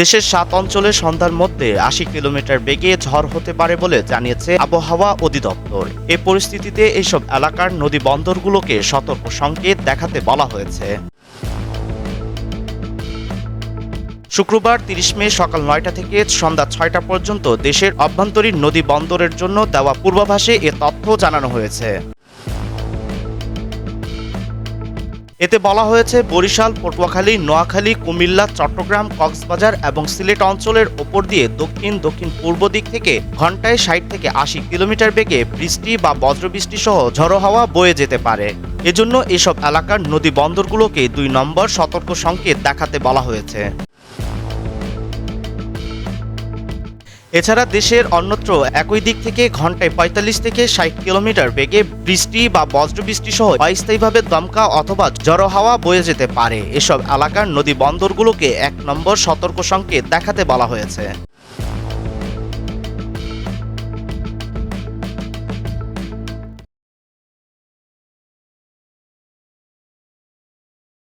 দেশের সাত অঞ্চলে সন্ধ্যার মধ্যে আশি কিলোমিটার বেগে ঝড় হতে পারে বলে জানিয়েছে আবহাওয়া অধিদপ্তর। এ পরিস্থিতিতে এইসব এলাকার নদী বন্দরগুলোকে সতর্ক সংকেত দেখাতে বলা হয়েছে। শুক্রবার তিরিশ মে সকাল নয়টা থেকে সন্ধ্যা ছয়টা পর্যন্ত দেশের অভ্যন্তরীণ নদী বন্দরের জন্য দেওয়া পূর্বাভাসে এ তথ্য জানানো হয়েছে। এতে বলা হয়েছে, বরিশাল, পটুয়াখালী, নোয়াখালী, কুমিল্লা, চট্টগ্রাম, কক্সবাজার এবং সিলেট অঞ্চলের ওপর দিয়ে দক্ষিণ দক্ষিণ পূর্ব দিক থেকে ঘন্টায় ষাট থেকে আশি কিলোমিটার বেগে বৃষ্টি বা বজ্রবৃষ্টি সহ ঝড়ো হাওয়া বয়ে যেতে পারে। এজন্য এসব এলাকার নদী বন্দরগুলোকে দুই নম্বর সতর্ক সংকেত দেখাতে বলা হয়েছে। এছাড়া দেশের অন্যত্র একই দিক থেকে ঘন্টায় পঁয়তাল্লিশ থেকে ষাট কিলোমিটার বেগে বৃষ্টি বা বজ্রবৃষ্টি সহ অস্থায়ীভাবে দমকা অথবা জড়ো হাওয়া বয়ে যেতে পারে। এসব এলাকার নদী বন্দরগুলোকে এক নম্বর সতর্ক সংকেত দেখাতে বলা হয়েছে।